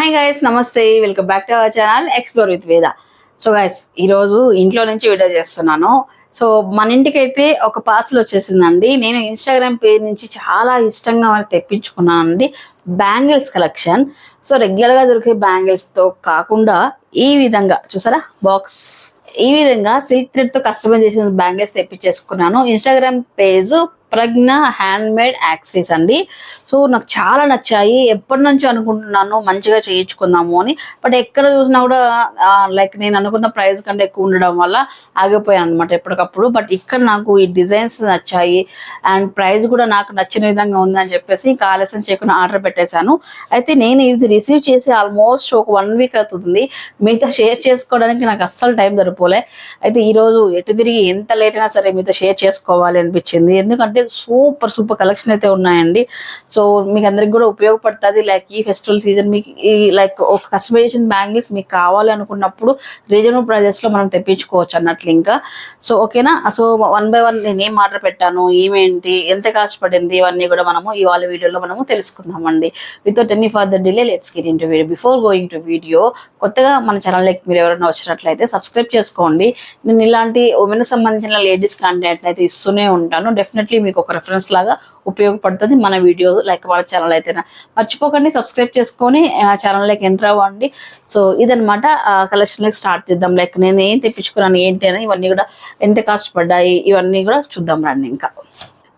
Hi guys నమస్తే. Welcome back to our channel explore with Veda so guys ఈరోజు ఇంట్లో నుంచి వీడియో చేస్తున్నాను. సో మన ఇంటికైతే ఒక పార్సల్ వచ్చేసిందండి. నేను ఇన్స్టాగ్రామ్ పేజ్ నుంచి చాలా ఇష్టంగా తెప్పించుకున్నానండి. బ్యాంగిల్స్ కలెక్షన్ సో రెగ్యులర్గా దొరికే బ్యాంగిల్స్తో కాకుండా ఈ విధంగా చూసారా? బాక్స్ ఈ విధంగా సిల్క్ థ్రెడ్తో కస్టమైజ్ చేసిన bangles తెప్పించేసుకున్నాను. Instagram page Pragna hand made accessories అండి. సో నాకు చాలా నచ్చాయి. ఎప్పటి నుంచో అనుకుంటున్నాను మంచిగా చేయించుకుందాము అని. బట్ ఎక్కడ చూసినా కూడా లైక్ నేను అనుకున్న ప్రైస్ కంటే ఎక్కువ ఉండడం వల్ల ఆగిపోయాను అనమాట ఎప్పటికప్పుడు. బట్ ఇక్కడ నాకు ఈ డిజైన్స్ నచ్చాయి. అండ్ ప్రైస్ కూడా నాకు నచ్చిన విధంగా ఉందని చెప్పేసి ఇంకా ఆలస్యం చేయకుండా ఆర్డర్ పెట్టేశాను. అయితే నేను ఇది రిసీవ్ చేసి ఆల్మోస్ట్ ఒక వన్ వీక్ అవుతుంది. మీతో షేర్ చేసుకోవడానికి నాకు అస్సలు టైం సరిపోలే. అయితే ఈరోజు ఎటు తిరిగి ఎంత లేట్ అయినా సరే మీతో షేర్ చేసుకోవాలి అనిపించింది. ఎందుకంటే సూపర్ సూపర్ కలెక్షన్ అయితే ఉన్నాయండి. సో మీకు అందరికి కూడా ఉపయోగపడుతుంది. లైక్ ఈ ఫెస్టివల్ సీజన్ మీకు ఈ లైక్ ఒక కస్టమైజేషన్ బ్యాంగిల్స్ మీకు కావాలి అనుకున్నప్పుడు రీజనబుల్ ప్రైజెస్లో మనం తెప్పించుకోవచ్చు అన్నట్లు ఇంకా. సో ఓకేనా సో వన్ బై వన్ నేను ఏం ఆర్డర్ పెట్టాను? ఏమేంటి? ఎంత కాస్ట్ పడింది? ఇవన్నీ కూడా మనము ఇవాళ వీడియోలో మనము తెలుసుకుందామండి without any further delay let's get into video before going to video కొత్తగా మన ఛానల్లోకి మీరు ఎవరైనా వచ్చినట్లయితే సబ్స్క్రైబ్ చేసుకోండి. నేను ఇలాంటి ఉమెన్ సంబంధించిన లేడీస్ కంటెంట్ అయితే ఇస్తూనే ఉంటాను. డెఫినెట్లీ మీకు ఒక రెఫరెన్స్ లాగా ఉపయోగపడుతుంది మన వీడియో లైక్ వాళ్ళ ఛానల్ అయితే మర్చిపోకండి సబ్స్క్రైబ్ చేసుకొని ఆ ఛానల్లోకి ఎంటర్ అవ్వండి. సో ఇదనమాట కలెక్షన్లోకి స్టార్ట్ చేద్దాం. లైక్ నేను ఏం తెప్పించుకున్నాను ఏంటి అని ఇవన్నీ కూడా ఎంత కాస్ట్ పడ్డాయి ఇవన్నీ కూడా చూద్దాం రండి ఇంకా.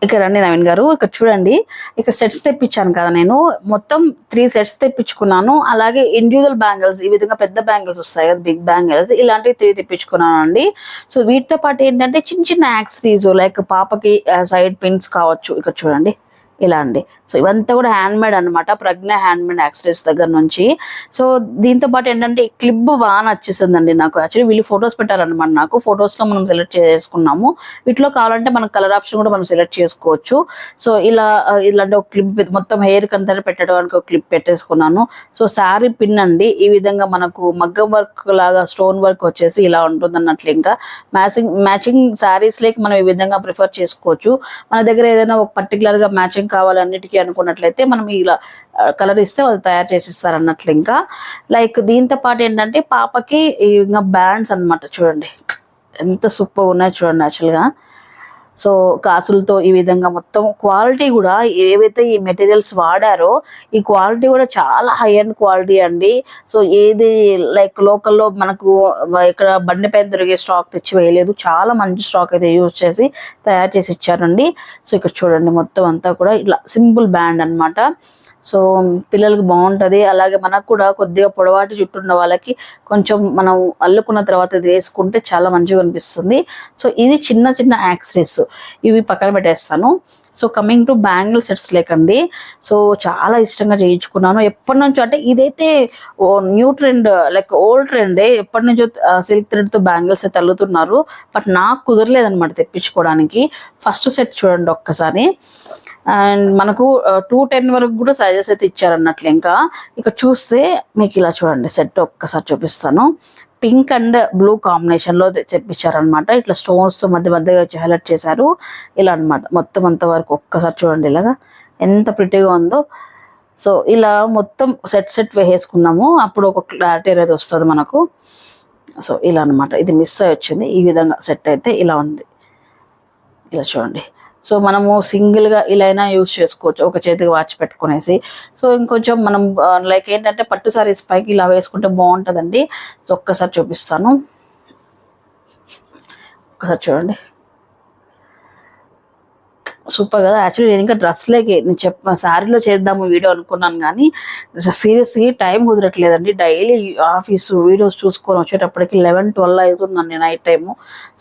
ఇక్కడ రండి నవీన్ గారు ఇక్కడ చూడండి. ఇక్కడ సెట్స్ తెప్పించాను కదా నేను. మొత్తం త్రీ సెట్స్ తెప్పించుకున్నాను. అలాగే ఇండివిజువల్ బ్యాంగిల్స్ ఈ విధంగా పెద్ద బ్యాంగిల్స్ వస్తాయి కదా బిగ్ బ్యాంగిల్స్ ఇలాంటివి త్రీ తెప్పించుకున్నాను అండి. సో వీటితో పాటు ఏంటంటే చిన్న చిన్న యాక్సరీస్ లైక్ పాపకి uh, సైడ్ పిన్స్ కావచ్చు. ఇక్కడ చూడండి. ఇలా అండి. సో ఇవంతా కూడా హ్యాండ్ మేడ్ అనమాట ప్రజ్ఞ హ్యాండ్ మేడ్ యాక్సరీస్ దగ్గర నుంచి. సో దీంతో పాటు ఏంటంటే ఈ క్లిప్ బాగా నచ్చేసిందండి నాకు. యాక్చువల్లీ వీళ్ళు ఫొటోస్ పెట్టారనమాట నాకు. ఫొటోస్లో మనం సెలెక్ట్ చేసుకున్నాము. వీటిలో కావాలంటే మనం కలర్ ఆప్షన్ కూడా మనం సెలెక్ట్ చేసుకోవచ్చు. సో ఇలా ఇలాంటి ఒక క్లిప్ మొత్తం హెయిర్ కంతా పెట్టడానికి ఒక క్లిప్ పెట్టేసుకున్నాను. సో శారీ పిన్ అండి. ఈ విధంగా మనకు మగ్గం వర్క్ లాగా స్టోన్ వర్క్ వచ్చేసి ఇలా ఉంటుంది అన్నట్లు ఇంకా. మ్యాచింగ్ మ్యాచింగ్ శారీస్ లేక మనం ఈ విధంగా ప్రిఫర్ చేసుకోవచ్చు. మన దగ్గర ఏదైనా ఒక పర్టికులర్గా మ్యాచింగ్ కావాలి అన్నిటికీ అనుకున్నట్లయితే మనం ఇలా కలర్ ఇస్తే వాళ్ళు తయారు చేసి ఇస్తారు అన్నట్లు ఇంకా. లైక్ దీంతో పాటు ఏంటంటే పాపకి ఇంకా బ్యాండ్స్ అన్నమాట చూడండి. ఎంత సూపర్ ఉన్నాయి చూడండి యాక్చువల్గా సో కాసులతో ఈ విధంగా మొత్తం క్వాలిటీ కూడా ఏవైతే ఈ మెటీరియల్స్ వాడారో ఈ క్వాలిటీ కూడా చాలా హై అండ్ క్వాలిటీ అండి. సో ఏది లైక్ లోకల్లో మనకు ఇక్కడ బండి పైన దొరికే స్టాక్ తెచ్చి వేయలేదు. చాలా మంచి స్టాక్ అయితే యూజ్ చేసి తయారు చేసి ఇచ్చారండి. సో ఇక్కడ చూడండి మొత్తం అంతా కూడా ఇట్లా సింపుల్ బ్యాండ్ అన్నమాట. సో పిల్లలకి బాగుంటుంది. అలాగే మనకు కూడా కొద్దిగా పొడవాటి జుట్టు ఉన్న వాళ్ళకి కొంచెం మనం అల్లుకున్న తర్వాత ఇది వేసుకుంటే చాలా మంచిగా అనిపిస్తుంది. సో ఇది చిన్న చిన్న యాక్సరీస్ ఇవి పక్కన పెట్టేస్తాను. So coming to bangle sets లేకండి. So చాలా ఇష్టంగా చేయించుకున్నాను. ఎప్పటి నుంచో అంటే ఇదైతే న్యూ ట్రెండ్ లైక్ ఓల్డ్ ట్రెండే ఎప్పటి నుంచో సిల్క్ థ్రెడ్తో బ్యాంగిల్స్ అయితే అల్లుతున్నారు. బట్ నాకు కుదరలేదనమాట తెప్పించుకోవడానికి. ఫస్ట్ సెట్ చూడండి ఒక్కసారి. అండ్ మనకు టూ టెన్ వరకు కూడా సైజెస్ అయితే ఇచ్చారన్నట్లు ఇంకా. ఇక్కడ చూస్తే మీకు ఇలా చూడండి సెట్ ఒక్కసారి చూపిస్తాను. పింక్ అండ్ బ్లూ కాంబినేషన్లో తెప్పించారనమాట ఇట్లా స్టోన్స్తో మధ్య మధ్యగా వచ్చి హైలైట్ చేశారు. ఇలా అన్నమాట. మొత్తం అంత వరకు ఒక్కసారి చూడండి ఇలాగా. ఎంత ప్రిటీగా ఉందో. సో ఇలా మొత్తం సెట్ సెట్ వేసేసుకుందాము. అప్పుడు ఒక క్లారిటీ అనేది వస్తుంది మనకు. సో ఇలా అన్నమాట. ఇది మిస్ అయి వచ్చింది. ఈ విధంగా సెట్ అయితే ఇలా ఉంది. ఇలా చూడండి. సో మనము సింగిల్గా ఇలా అయినా యూజ్ చేసుకోవచ్చు. ఒక చేతికి వాచ్ పెట్టుకునేసి. సో ఇంకొంచెం మనం లైక్ ఏంటంటే పట్టు సారీస్ పైకి ఇలా వేసుకుంటే బాగుంటుందండి. సో ఒక్కసారి చూపిస్తాను. ఒక్కసారి చూడండి. సూపర్ కదా. యాక్చువల్లీ నేను ఇంకా డ్రెస్లేకి నేను చెప్ప శారీలో చేద్దాము వీడియో అనుకున్నాను కానీ సీరియస్గా టైం కుదరట్లేదండి. డైలీ ఆఫీస్ వీడియోస్ చూసుకొని వచ్చేటప్పటికి లెవెన్ ట్వెల్వ్ అవుతుందండి నైట్ టైము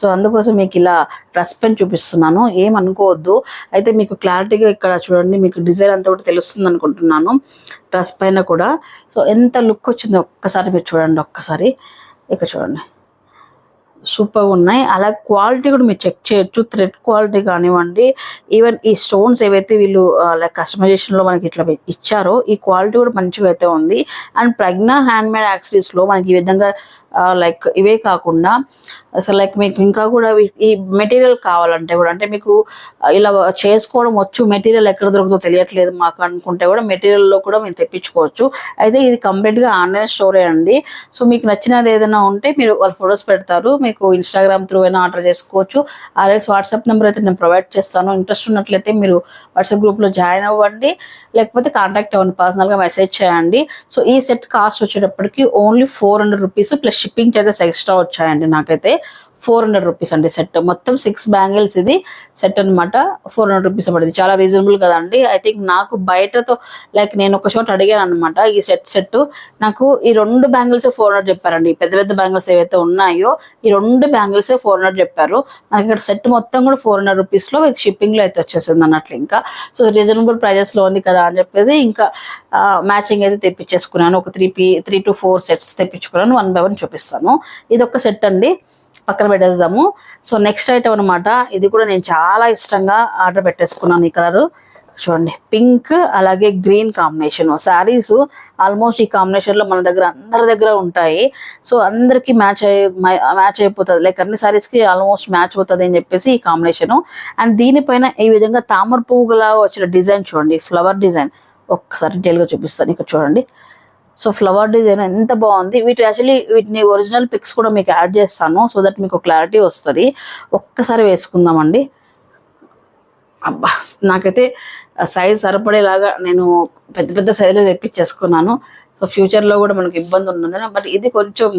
సో అందుకోసం మీకు ఇలా డ్రెస్ పెన్ చూపిస్తున్నాను. ఏమనుకోవద్దు అయితే మీకు క్లారిటీగా ఇక్కడ చూడండి మీకు డిజైన్ అంతా కూడా తెలుస్తుంది అనుకుంటున్నాను. డ్రెస్ పైన కూడా. సో ఎంత లుక్ వచ్చిందో ఒక్కసారి మీరు చూడండి ఒక్కసారి. ఇక్కడ చూడండి. సూపర్ ఉన్నాయి. అలా క్వాలిటీ కూడా మీరు చెక్ చేయొచ్చు. థ్రెడ్ క్వాలిటీ కానివ్వండి ఈవెన్ ఈ స్టోన్స్ ఏవైతే వీళ్ళు లైక్ కస్టమైజేషన్లో మనకి ఇట్లా ఇచ్చారో ఈ క్వాలిటీ కూడా మంచిగా అయితే ఉంది. అండ్ ప్రజ్ఞా హ్యాండ్ మేడ్ యాక్సరీస్లో మనకి ఈ విధంగా లైక్ ఇవే కాకుండా అసలు లైక్ మీకు ఇంకా కూడా ఈ మెటీరియల్ కావాలంటే కూడా అంటే మీకు ఇలా చేసుకోవడం వచ్చు మెటీరియల్ ఎక్కడ దొరుకుతుందో తెలియట్లేదు మాకు అనుకుంటే కూడా మెటీరియల్లో కూడా మేము తెప్పించుకోవచ్చు. అయితే ఇది కంప్లీట్గా ఆన్లైన్ స్టోరే అండి. సో మీకు నచ్చినది ఏదైనా ఉంటే మీరు వాళ్ళ ఫొటోస్ పెడతారు మీకు ఇన్స్టాగ్రామ్ త్రూ అయినా ఆర్డర్ చేసుకోవచ్చు. ఆర్ఎల్స్ వాట్సాప్ నెంబర్ అయితే నేను ప్రొవైడ్ చేస్తాను. ఇంట్రెస్ట్ ఉన్నట్లయితే మీరు వాట్సాప్ గ్రూప్లో జాయిన్ అవ్వండి. లేకపోతే కాంటాక్ట్ అవ్వండి పర్సనల్గా మెసేజ్ చేయండి. సో ఈ సెట్ కాస్ట్ వచ్చేటప్పటికి only four hundred rupees plus shipping charges extra వచ్చాయండి నాకైతే. ఫోర్ హండ్రెడ్ రూపీస్ అండి సెట్. మొత్తం సిక్స్ బ్యాంగిల్స్ ఇది సెట్ అన్నమాట. ఫోర్ హండ్రెడ్ రూపీస్ పడింది చాలా రీజనబుల్ కదండి. ఐ థింక్ నాకు బయటతో లైక్ నేను ఒక చోట అడిగాను అనమాట ఈ సెట్ సెట్ నాకు ఈ రెండు బ్యాంగిల్స్ ఫోర్ హండ్రెడ్ చెప్పారండి. పెద్ద పెద్ద బ్యాంగిల్స్ ఏవైతే ఉన్నాయో ఈ రెండు బ్యాంగిల్స్ ఫోర్ హండ్రెడ్ చెప్పారు. మనకి ఇక్కడ సెట్ మొత్తం కూడా ఫోర్ హండ్రెడ్ రూపీస్లో విత్ షిప్పింగ్లో అయితే వచ్చేసింది అన్నట్లు ఇంకా. సో రీజనబుల్ ప్రైజెస్లో ఉంది కదా అని చెప్పేసి ఇంకా మ్యాచింగ్ అయితే తెప్పించేసుకున్నాను. ఒక three P three to four sets తెప్పించుకున్నాను. వన్ బై వన్ చూపిస్తాను. ఇది ఒక సెట్ అండి. పక్కన పెట్టేద్దాము. సో నెక్స్ట్ ఐటమ్ అనమాట ఇది కూడా నేను చాలా ఇష్టంగా ఆర్డర్ పెట్టేసుకున్నాను ఈ కలర్. చూడండి పింక్ అలాగే గ్రీన్ కాంబినేషన్. శారీస్ ఆల్మోస్ట్ ఈ కాంబినేషన్లో మన దగ్గర అందరి దగ్గర ఉంటాయి. సో అందరికీ మ్యాచ్ అయ్యి మ్యాచ్ అయిపోతుంది. లైక్ అన్ని శారీస్కి ఆల్మోస్ట్ మ్యాచ్ అవుతుంది అని చెప్పేసి ఈ కాంబినేషను అండ్ దీనిపైన ఈ విధంగా తామర పువ్వులా వచ్చిన డిజైన్ చూడండి ఫ్లవర్ డిజైన్. ఒక్కసారి డీటెయిల్గా చూపిస్తాను. ఇక్కడ చూడండి. సో ఫ్లవర్ డిజైన్ ఎంత బాగుంది. వీటి యాక్చువల్లీ వీటిని ఒరిజినల్ పిక్స్ కూడా మీకు యాడ్ చేస్తాను. సో దట్ మీకు క్లారిటీ వస్తుంది. ఒక్కసారి వేసుకుందామండి. అబ్బా నాకైతే సైజ్ సరిపడేలాగా నేను పెద్ద పెద్ద సైజులో తెప్పించేసుకున్నాను. సో ఫ్యూచర్లో కూడా మనకు ఇబ్బంది ఉన్నది బట్ ఇది కొంచెం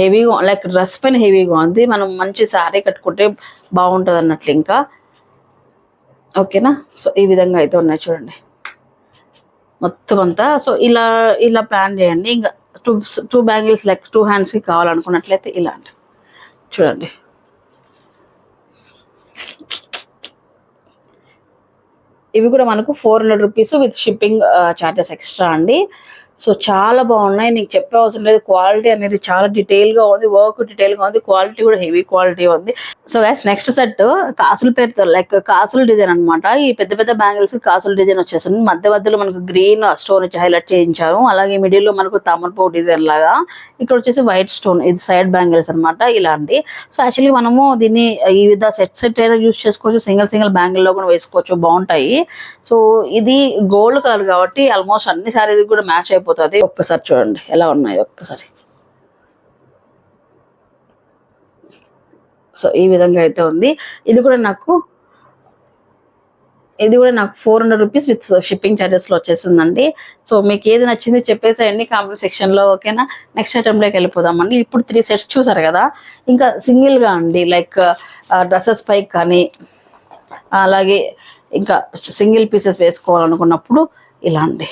హెవీగా లైక్ డ్రెస్ పైన హెవీగా ఉంది. మనం మంచి శారీ కట్టుకుంటే బాగుంటుంది అన్నట్లు ఇంకా ఓకేనా సో ఈ విధంగా అయితే ఉన్నాయి చూడండి. మొత్తం అంతా. సో ఇలా ఇలా ప్లాన్ చేయండి. ఇంకా two two bangles like two హ్యాండ్స్కి కావాలనుకున్నట్లయితే ఇలాంటి. చూడండి. ఇవి కూడా మనకు four hundred rupees with shipping charges extra అండి. సో చాలా బాగున్నాయి. నీకు చెప్పే అవసరం లేదు. క్వాలిటీ అనేది చాలా డీటెయిల్గా ఉంది. వర్క్ డీటెయిల్గా ఉంది. క్వాలిటీ కూడా హెవీ క్వాలిటీ ఉంది. సో గైస్ నెక్స్ట్ సెట్ కాసుల పేరుతో లైక్ కాసుల డిజైన్ అన్నమాట. ఈ పెద్ద పెద్ద బ్యాంగిల్స్ కాసుల డిజైన్ వచ్చేస్తుంది. మధ్య మధ్యలో మనకు గ్రీన్ స్టోన్ వచ్చి హైలైట్ చేయించారు. అలాగే మిడిల్లో మనకు తామరపువ్వు డిజైన్ లాగా. ఇక్కడ వచ్చేసి వైట్ స్టోన్. ఇది సైడ్ బ్యాంగిల్స్ అన్నమాట ఇలాంటి. సో యాక్చువల్లీ మనము దీన్ని ఈ విధ సెట్ సెట్ అయినా యూస్ చేసుకోవచ్చు. సింగిల్ సింగిల్ బ్యాంగిల్లో కూడా వేసుకోవచ్చు. బాగుంటాయి. సో ఇది గోల్డ్ కలర్ కాబట్టి ఆల్మోస్ట్ అన్ని సారీ కూడా మ్యాచ్ అయిపోతుంది ఒక్కసారి చూడండి ఎలా ఉన్నాయి ఒక్కసారి. సో ఈ విధంగా అయితే ఉంది. ఇది కూడా నాకు ఇది కూడా నాకు four hundred rupees with shipping ఛార్జెస్లో వచ్చేసిందండి. సో మీకు ఏది నచ్చింది చెప్పేసేయండి కామెంట్ సెక్షన్లో ఓకేనా నెక్స్ట్ ఐటెంలోకి వెళ్ళిపోదామండి. ఇప్పుడు త్రీ సెట్స్ చూసారు కదా? ఇంకా సింగిల్గా అండి లైక్ డ్రెస్సెస్ పై కానీ అలాగే ఇంకా సింగిల్ పీసెస్ వేసుకోవాలనుకున్నప్పుడు ఇలా అండి.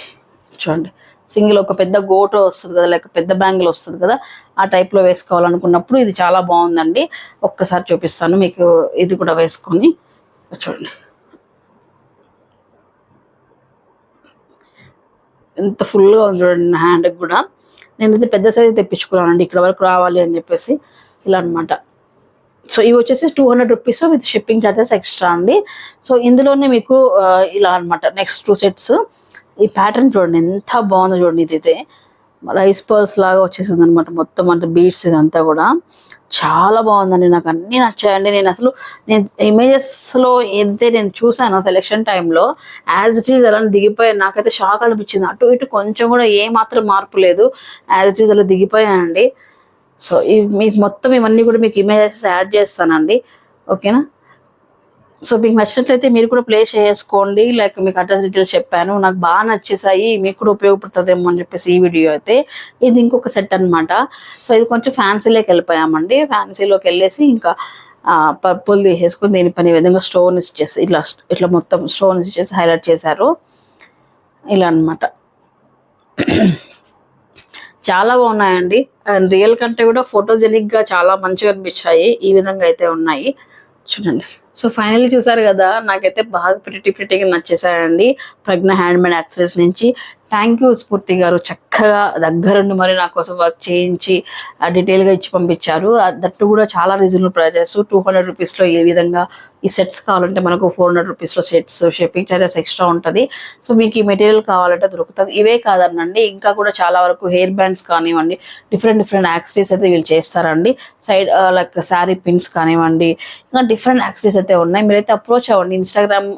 చూడండి. సింగిల్ ఒక పెద్ద గోటో వస్తుంది కదా లేక పెద్ద బ్యాంగిల్ వస్తుంది కదా ఆ టైప్లో వేసుకోవాలనుకున్నప్పుడు ఇది చాలా బాగుందండి. ఒక్కసారి చూపిస్తాను మీకు ఇది కూడా వేసుకొని చూడండి. ఎంత ఫుల్గా ఉంది చూడండి నా హ్యాండ్కి కూడా. నేనైతే పెద్ద సైజ్ తెప్పించుకున్నానండి ఇక్కడ వరకు రావాలి అని చెప్పేసి ఇలా అన్నమాట. సో ఇవి వచ్చేసి two hundred rupees with shipping charges extra అండి. సో ఇందులోనే మీకు ఇలా అన్నమాట నెక్స్ట్ టూ సెట్స్ ఈ ప్యాటర్న్ చూడండి ఎంత బాగుందో చూడండి ఇదైతే. రైస్ పర్ల్స్ లాగా వచ్చేసింది అనమాట మొత్తం అంటే బీట్స్ ఇదంతా కూడా. చాలా బాగుందండి నాకు అన్నీ నచ్చాయండి. నేను అసలు నేను ఇమేజెస్లో ఏదైతే నేను చూసాను సెలెక్షన్ టైంలో యాజ్ ఇట్ ఈజ్ అలా దిగిపోయాను నాకైతే షాక్ అనిపించింది. అటు ఇటు కొంచెం కూడా ఏ మాత్రం మార్పు లేదు. యాజ్ ఇట్ ఈజ్ అలా దిగిపోయానండి సో ఈ మీకు మొత్తం ఇవన్నీ కూడా మీకు ఇమేజెస్ యాడ్ చేస్తానండి. ఓకేనా సో మీకు నచ్చినట్లయితే మీరు కూడా ప్లే చేసుకోండి. లైక్ మీకు అడ్రస్ డీటెయిల్స్ చెప్పాను. నాకు బాగా నచ్చేసాయి. మీకు కూడా ఉపయోగపడుతుందేమో అని చెప్పేసి ఈ వీడియో అయితే ఇది ఇంకొక సెట్ అన్నమాట. సో ఇది కొంచెం ఫ్యాన్సీలోకి వెళ్ళిపోయామండి. ఫ్యాన్సీలోకి వెళ్ళేసి ఇంకా పర్పుల్ తీసేసుకుని దీనిపైన ఈ విధంగా స్టోన్ ఇచ్చేసి ఇట్లా ఇట్లా మొత్తం స్టోన్స్ ఇచ్చేసి హైలైట్ చేశారు. ఇలా అన్నమాట. చాలా బాగున్నాయండి. అండ్ రియల్ కంటే కూడా ఫోటోజెనిక్గా చాలా మంచిగా అనిపించాయి. ఈ విధంగా అయితే ఉన్నాయి. చూడండి. సో ఫైనల్లీ చూసారు కదా నాకైతే బాగా ప్రిటీ ప్రిటీగా నచ్చేసాయండి. ప్రజ్ఞ హ్యాండ్ మేడ్ నుంచి థ్యాంక్ యూ స్ఫూర్తి గారు. చక్కగా దగ్గరుండి మరి నా కోసం వర్క్ చేయించి డీటెయిల్గా ఇచ్చి పంపించారు. దట్టు కూడా చాలా రీజనబుల్ ప్రైజెస్ టూ హండ్రెడ్ రూపీస్లో ఏ విధంగా ఈ సెట్స్ కావాలంటే మనకు ఫోర్ హండ్రెడ్ రూపీస్లో సెట్స్ షిప్పింగ్ చార్జెస్ ఎక్స్ట్రా ఉంటుంది. సో మీకు ఈ మెటీరియల్ కావాలంటే దొరుకుతుంది. ఇవే కాదనండి. ఇంకా కూడా చాలా వరకు హెయిర్ బ్యాండ్స్ కానివ్వండి డిఫరెంట్ డిఫరెంట్ యాక్సరీస్ అయితే వీళ్ళు చేస్తారండి. సైడ్ లైక్ శారీ పిన్స్ కానివ్వండి ఇంకా డిఫరెంట్ యాక్సరీస్ అయితే ఉన్నాయి. మీరైతే అప్రోచ్ అవ్వండి. ఇన్స్టాగ్రామ్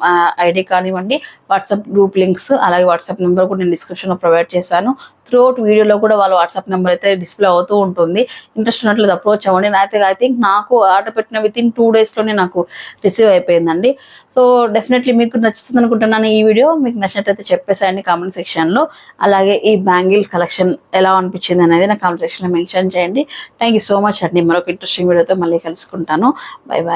ఐడి కానివ్వండి వాట్సాప్ గ్రూప్ లింక్స్ అలాగే వాట్సాప్ నెంబర్ కూడా నేను డిస్క్రిప్షన్లో ప్రొవైడ్ చేశాను. త్రూఅవుట్ వీడియోలో కూడా వాళ్ళ వాట్సాప్ నెంబర్ అయితే డిస్ప్లే అవుతూ ఉంటుంది. ఇంట్రెస్ట్ ఉన్నట్లు అప్రోచ్ అవ్వండి. అయితే ఐ థింక్ నాకు ఆర్డర్ పెట్టిన విత్ ఇన్ టూ డేస్లోనే నాకు రిసీవ్ అయిపోయిందండి. సో డెఫినెట్లీ మీకు నచ్చుతుంది అనుకుంటున్నాను ఈ వీడియో మీకు నచ్చినట్లయితే చెప్పేసేయండి కామెంట్ సెక్షన్లో అలాగే ఈ బ్యాంగిల్ కలెక్షన్ ఎలా అనిపించింది అనేది నా కామెంట్ సెక్షన్లో మెన్షన్ చేయండి. థ్యాంక్ యూ సో మచ్ అండి. మరొక ఇంట్రెస్టింగ్ వీడియోతో మళ్ళీ కలుసుకుంటాను. Bye bye